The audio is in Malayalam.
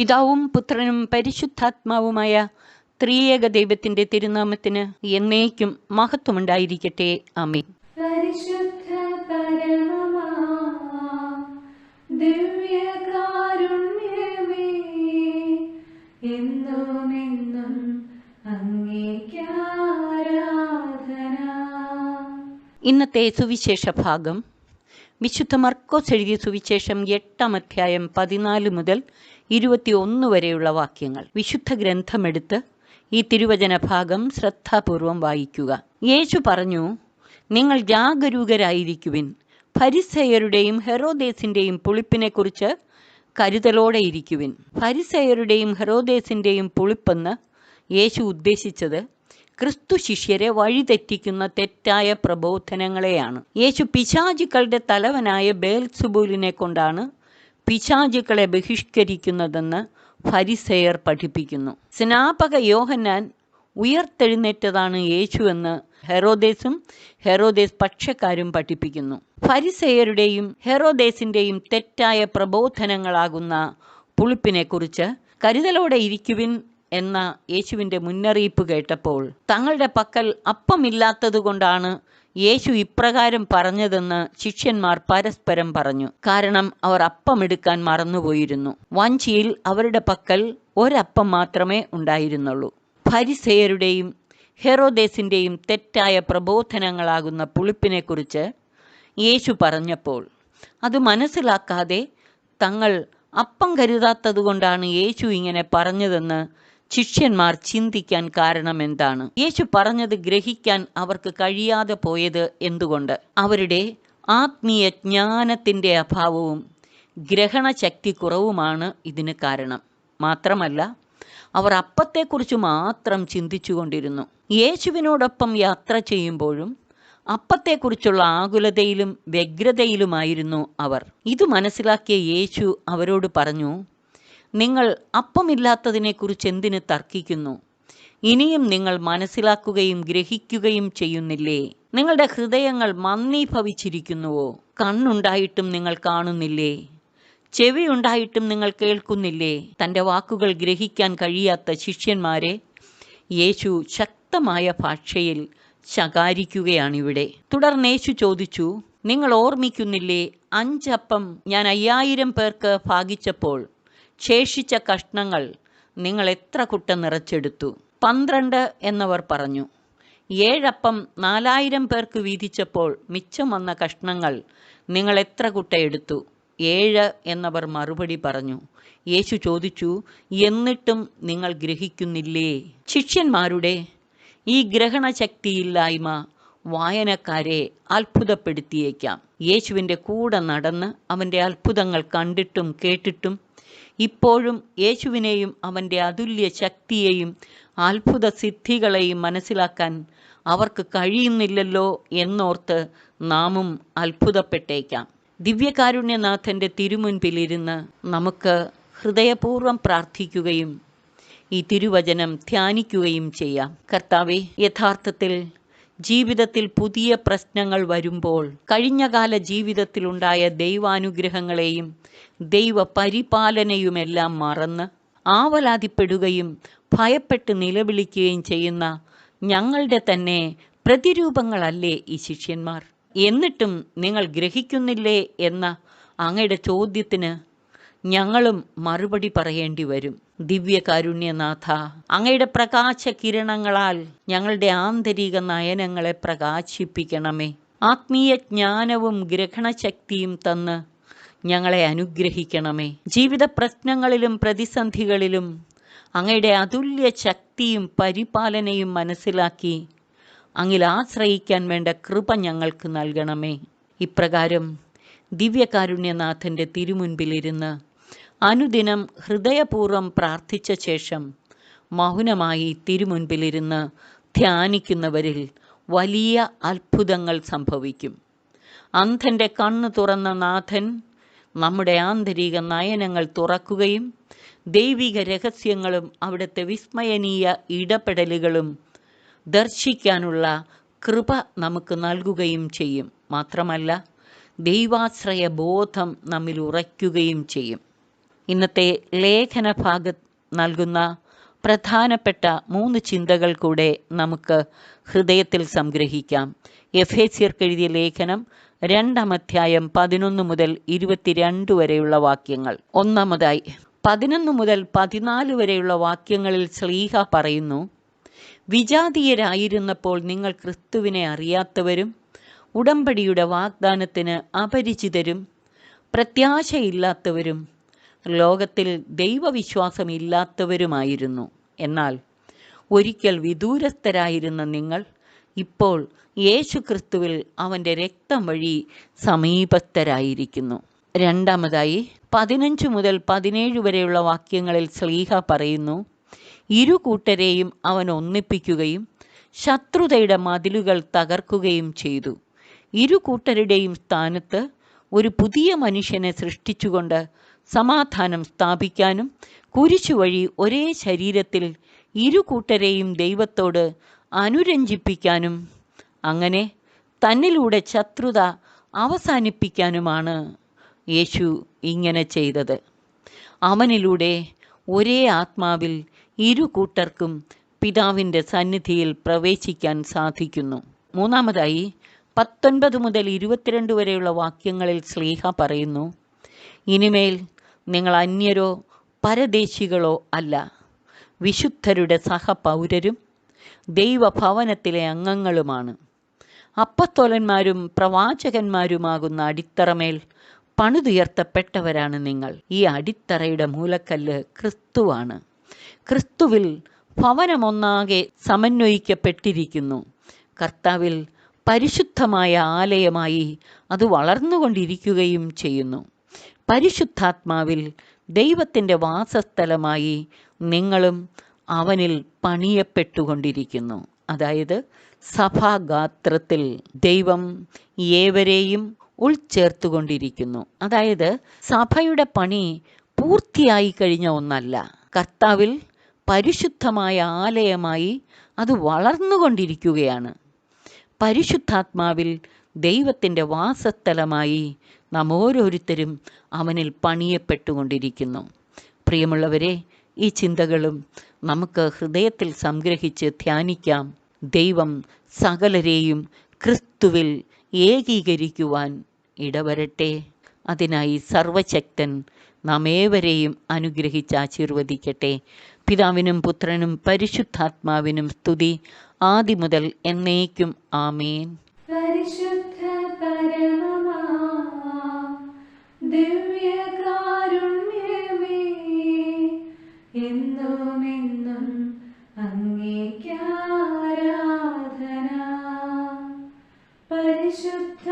പിതാവും പുത്രനും പരിശുദ്ധാത്മാവുമായ ത്രിയേക ദൈവത്തിന്റെ തിരുനാമത്തിന് എന്നേക്കും മഹത്വമുണ്ടായിരിക്കട്ടെ. ആമേൻ. പരിശുദ്ധ പരമമാ ദിവ്യകാരുണ്യമേ എന്നും എന്നും അങ്ങേക്കാരാധന ഇന്നത്തെ സുവിശേഷ ഭാഗം വിശുദ്ധ മർക്കോസ് എഴുതിയ സുവിശേഷം എട്ടാം അധ്യായം പതിനാല് മുതൽ ഇരുപത്തിയൊന്ന് വരെയുള്ള വാക്യങ്ങൾ. വിശുദ്ധ ഗ്രന്ഥമെടുത്ത് ഈ തിരുവചന ഭാഗം ശ്രദ്ധാപൂർവം വായിക്കുക. യേശു പറഞ്ഞു നിങ്ങൾ ജാഗരൂകരായിരിക്കുവിൻ. ഫരിസയരുടെയും ഹെറോദേസിന്റെയും പുളിപ്പിനെക്കുറിച്ച് കരുതലോടെ ഇരിക്കുവിൻ. ഫരിസയരുടെയും ഹെറോദേസിന്റെയും പുളിപ്പെന്ന് യേശു ഉദ്ദേശിച്ചത് ക്രിസ്തു ശിഷ്യരെ വഴിതെറ്റിക്കുന്ന തെറ്റായ പ്രബോധനങ്ങളെയാണ്. യേശു പിശാചുക്കളുടെ തലവനായ ബേൽസുബൂലിനെ കൊണ്ടാണ് പിശാചുക്കളെ ബഹിഷ്കരിക്കുന്നതെന്ന് ഫരിസെയർ പഠിപ്പിക്കുന്നു. സ്നാപക യോഹന്നാൻ ഉയർത്തെഴുന്നേറ്റതാണ് യേശു എന്ന് ഹെറോദേസും ഹെറോദേസ് പക്ഷക്കാരും പഠിപ്പിക്കുന്നു. ഫരിസെയരുടെയും ഹെറോദേസിന്റെയും തെറ്റായ പ്രബോധനങ്ങളാകുന്ന പുളിപ്പിനെക്കുറിച്ച് കരുതലോടെ ഇരിക്കുവിൻ എന്ന യേശുവിന്റെ മുന്നറിയിപ്പ് കേട്ടപ്പോൾ തങ്ങളുടെ പക്കൽ അപ്പമില്ലാത്തതുകൊണ്ടാണ് യേശു ഇപ്രകാരം പറഞ്ഞതെന്ന് ശിഷ്യന്മാർ പരസ്പരം പറഞ്ഞു. കാരണം അവർ അപ്പമെടുക്കാൻ മറന്നുപോയിരുന്നു. വഞ്ചിയിൽ അവരുടെ പക്കൽ ഒരപ്പം മാത്രമേ ഉണ്ടായിരുന്നുള്ളൂ. ഫരിസേയരുടെയും ഹെറോദേസിന്റെയും തെറ്റായ പ്രബോധനങ്ങളാകുന്ന പുളിപ്പിനെക്കുറിച്ച് യേശു പറഞ്ഞപ്പോൾ അത് മനസ്സിലാക്കാതെ തങ്ങൾ അപ്പം കരുതാത്തതുകൊണ്ടാണ് യേശു ഇങ്ങനെ പറഞ്ഞതെന്ന് ശിഷ്യന്മാർ ചിന്തിക്കാൻ കാരണം എന്താണ്? യേശു പറഞ്ഞത് ഗ്രഹിക്കാൻ അവർക്ക് കഴിയാതെ പോയത് എന്തുകൊണ്ട്? അവരുടെ ആത്മീയ ജ്ഞാനത്തിന്റെ അഭാവവും ഗ്രഹണശക്തി കുറവുമാണ് ഇതിന് കാരണം. മാത്രമല്ല അവർ അപ്പത്തെക്കുറിച്ച് മാത്രം ചിന്തിച്ചുകൊണ്ടിരുന്നു. യേശുവിനോടൊപ്പം യാത്ര ചെയ്യുമ്പോഴും അപ്പത്തെക്കുറിച്ചുള്ള ആകുലതയിലും വ്യഗ്രതയിലുമായിരുന്നു അവർ. ഇത് മനസ്സിലാക്കിയ യേശു അവരോട് പറഞ്ഞു നിങ്ങൾ അപ്പമില്ലാത്തതിനെക്കുറിച്ച് എന്തിന് തർക്കിക്കുന്നു? ഇനിയും നിങ്ങൾ മനസ്സിലാക്കുകയും ഗ്രഹിക്കുകയും ചെയ്യുന്നില്ലേ? നിങ്ങളുടെ ഹൃദയങ്ങൾ മന്ദീഭവിച്ചിരിക്കുന്നുവോ? കണ്ണുണ്ടായിട്ടും നിങ്ങൾ കാണുന്നില്ലേ? ചെവി ഉണ്ടായിട്ടും നിങ്ങൾ കേൾക്കുന്നില്ലേ? തന്റെ വാക്കുകൾ ഗ്രഹിക്കാൻ കഴിയാത്ത ശിഷ്യന്മാരെ യേശു ശക്തമായ ഭാഷയിൽ ശകാരിക്കുകയാണിവിടെ. തുടർന്ന് യേശു ചോദിച്ചു നിങ്ങൾ ഓർമ്മിക്കുന്നില്ലേ? അഞ്ചപ്പം ഞാൻ അയ്യായിരം പേർക്ക് ഭാഗിച്ചപ്പോൾ ശേഷിച്ച കഷ്ണങ്ങൾ നിങ്ങൾ എത്ര കുട്ട നിറച്ചെടുത്തു? പന്ത്രണ്ട് എന്നവർ പറഞ്ഞു. ഏഴപ്പം നാലായിരം പേർക്ക് വീതിച്ചപ്പോൾ മിച്ചം വന്ന കഷ്ണങ്ങൾ നിങ്ങൾ എത്ര കുട്ട എടുത്തു? ഏഴ് എന്നവർ മറുപടി പറഞ്ഞു. യേശു ചോദിച്ചു എന്നിട്ടും നിങ്ങൾ ഗ്രഹിക്കുന്നില്ലേ? ശിഷ്യന്മാരുടെ ഈ ഗ്രഹണശക്തിയില്ലായ്മ വായനക്കാരെ അത്ഭുതപ്പെടുത്തിയേക്കാം. യേശുവിന്റെ കൂടെ നടന്ന് അവന്റെ അത്ഭുതങ്ങൾ കണ്ടിട്ടും കേട്ടിട്ടും ഇപ്പോഴും യേശുവിനെയും അവന്റെ അതുല്യ ശക്തിയെയും അത്ഭുത സിദ്ധികളെയും മനസ്സിലാക്കാൻ അവർക്ക് കഴിയുന്നില്ലല്ലോ എന്നോർത്ത് നാമും അത്ഭുതപ്പെട്ടേക്കാം. ദിവ്യകാരുണ്യനാഥന്റെ തിരുമുൻപിലിരുന്ന് നമുക്ക് ഹൃദയപൂർവം പ്രാർത്ഥിക്കുകയും ഈ തിരുവചനം ധ്യാനിക്കുകയും ചെയ്യാം. കർത്താവെ യഥാർത്ഥത്തിൽ ജീവിതത്തിൽ പുതിയ പ്രശ്നങ്ങൾ വരുമ്പോൾ കഴിഞ്ഞകാല ജീവിതത്തിലുണ്ടായ ദൈവാനുഗ്രഹങ്ങളെയും ദൈവ പരിപാലനയുമെല്ലാം മറന്ന് ആവലാതിപ്പെടുകയും ഭയപ്പെട്ട് നിലവിളിക്കുകയും ചെയ്യുന്ന ഞങ്ങളുടെ തന്നെ പ്രതിരൂപങ്ങളല്ലേ ഈ ശിഷ്യന്മാർ? എന്നിട്ടും നിങ്ങൾ ഗ്രഹിക്കുന്നില്ലേ എന്ന അങ്ങയുടെ ചോദ്യത്തിന് ഞങ്ങളും മറുപടി പറയേണ്ടി വരും. ദിവ്യകാരുണ്യനാഥ അങ്ങയുടെ പ്രകാശ കിരണങ്ങളാൽ ഞങ്ങളുടെ ആന്തരിക നയനങ്ങളെ പ്രകാശിപ്പിക്കണമേ. ആത്മീയ ജ്ഞാനവും ഗ്രഹണശക്തിയും തന്ന് ഞങ്ങളെ അനുഗ്രഹിക്കണമേ. ജീവിത പ്രശ്നങ്ങളിലും പ്രതിസന്ധികളിലും അങ്ങയുടെ അതുല്യ ശക്തിയും പരിപാലനയും മനസ്സിലാക്കി അങ്ങിൽ ആശ്രയിക്കാൻ വേണ്ട കൃപ ഞങ്ങൾക്ക് നൽകണമേ. ഇപ്രകാരം ദിവ്യകാരുണ്യനാഥന്റെ തിരുമുൻപിലിരുന്ന് അനുദിനം ഹൃദയപൂർവം പ്രാർത്ഥിച്ച ശേഷം മൗനമായി തിരുമുൻപിലിരുന്ന് ധ്യാനിക്കുന്നവരിൽ വലിയ അത്ഭുതങ്ങൾ സംഭവിക്കും. അന്ധന്റെ കണ്ണ് തുറന്ന നാഥൻ നമ്മുടെ ആന്തരിക നയനങ്ങൾ തുറക്കുകയും ദൈവിക രഹസ്യങ്ങളും അവിടുത്തെ വിസ്മയനീയ ഇടപെടലുകളും ദർശിക്കാനുള്ള കൃപ നമുക്ക് നൽകുകയും ചെയ്യും. മാത്രമല്ല ദൈവാശ്രയ ബോധം നമ്മിൽ ഉറയ്ക്കുകയും ചെയ്യും. ഇന്നത്തെ ലേഖന ഭാഗത്ത് നൽകുന്ന പ്രധാനപ്പെട്ട മൂന്ന് ചിന്തകൾ കൂടെ നമുക്ക് ഹൃദയത്തിൽ സംഗ്രഹിക്കാം. എഫ്. എഴുതിയ ലേഖനം രണ്ടാം അധ്യായം പതിനൊന്ന് മുതൽ ഇരുപത്തിരണ്ട് വരെയുള്ള വാക്യങ്ങൾ. ഒന്നാമതായി പതിനൊന്ന് മുതൽ പതിനാല് വരെയുള്ള വാക്യങ്ങളിൽ ശ്ലീഹ പറയുന്നു വിജാതീയരായിരുന്നപ്പോൾ നിങ്ങൾ ക്രിസ്തുവിനെ അറിയാത്തവരും ഉടമ്പടിയുടെ വാഗ്ദാനത്തിന് അപരിചിതരും പ്രത്യാശയില്ലാത്തവരും ലോകത്തിൽ ദൈവവിശ്വാസമില്ലാത്തവരുമായിരുന്നു. എന്നാൽ ഒരിക്കൽ വിദൂരസ്ഥരായിരുന്ന നിങ്ങൾ ഇപ്പോൾ യേശുക്രിസ്തുവിൽ അവന്റെ രക്തം വഴി സമീപസ്ഥരായിരിക്കുന്നു. രണ്ടാമതായി പതിനഞ്ച് മുതൽ പതിനേഴ് വരെയുള്ള വാക്യങ്ങളിൽ സ്ലീഹ പറയുന്നു ഇരു കൂട്ടരെയും അവൻ ഒന്നിപ്പിക്കുകയും ശത്രുതയുടെ മതിലുകൾ തകർക്കുകയും ചെയ്തു. ഇരു കൂട്ടരുടെയും സ്ഥാനത്ത് ഒരു പുതിയ മനുഷ്യനെ സൃഷ്ടിച്ചുകൊണ്ട് സമാധാനം സ്ഥാപിക്കാനും കുരിശു വഴി ഒരേ ശരീരത്തിൽ ഇരു കൂട്ടരെയും ദൈവത്തോട് അനുരഞ്ജിപ്പിക്കാനും അങ്ങനെ തന്നിലൂടെ ശത്രുത അവസാനിപ്പിക്കാനുമാണ് യേശു ഇങ്ങനെ ചെയ്തത്. അവനിലൂടെ ഒരേ ആത്മാവിൽ ഇരു കൂട്ടർക്കും പിതാവിന്റെ സന്നിധിയിൽ പ്രവേശിക്കാൻ സാധിക്കുന്നു. മൂന്നാമതായി പത്തൊൻപത് മുതൽ ഇരുപത്തിരണ്ട് വരെയുള്ള വാക്യങ്ങളിൽ സ്ലീഹ പറയുന്നു ഇനിമേൽ നിങ്ങൾ അന്യരോ പരദേശികളോ അല്ല. വിശുദ്ധരുടെ സഹപൗരരും ദൈവഭവനത്തിലെ അംഗങ്ങളുമാണ്. അപ്പത്തോലന്മാരും പ്രവാചകന്മാരുമാകുന്ന അടിത്തറമേൽ പണിതുയർത്തപ്പെട്ടവരാണ് നിങ്ങൾ. ഈ അടിത്തറയുടെ മൂലക്കല്ല് ക്രിസ്തുവാണ്. ക്രിസ്തുവിൽ ഭവനമൊന്നാകെ സമന്വയിക്കപ്പെട്ടിരിക്കുന്നു. കർത്താവിൽ പരിശുദ്ധമായ ആലയമായി അത് വളർന്നുകൊണ്ടിരിക്കുകയും ചെയ്യുന്നു. പരിശുദ്ധാത്മാവിൽ ദൈവത്തിന്റെ വാസസ്ഥലമായി നിങ്ങളും അവനിൽ പണിയപ്പെട്ടുകൊണ്ടിരിക്കുന്നു. അതായത് സഭാഗാത്രത്തിൽ ദൈവം ഏവരെയും ഉൾച്ചേർത്തുകൊണ്ടിരിക്കുന്നു. അതായത് സഭയുടെ പണി പൂർത്തിയായി കഴിഞ്ഞ ഒന്നല്ല. കർത്താവിൽ പരിശുദ്ധമായ ആലയമായി അത് വളർന്നുകൊണ്ടിരിക്കുകയാണ്. പരിശുദ്ധാത്മാവിൽ ദൈവത്തിന്റെ വാസസ്ഥലമായി നാം ഓരോരുത്തരും അവനിൽ പണിയപ്പെട്ടുകൊണ്ടിരിക്കുന്നു. പ്രിയമുള്ളവരെ ഈ ചിന്തകളും നമുക്ക് ഹൃദയത്തിൽ സംഗ്രഹിച്ച് ധ്യാനിക്കാം. ദൈവം സകലരെയും ക്രിസ്തുവിൽ ഏകീകരിക്കുവാൻ ഇടവരട്ടെ. അതിനായി സർവശക്തൻ നാം ഏവരെയും അനുഗ്രഹിച്ച് ആശീർവദിക്കട്ടെ. പിതാവിനും പുത്രനും പരിശുദ്ധാത്മാവിനും സ്തുതി. ആദ്യ മുതൽ എന്നേക്കും ആമേൻ. ദിവ്യകാരുണ്യമേ എന്നും പരിശുദ്ധ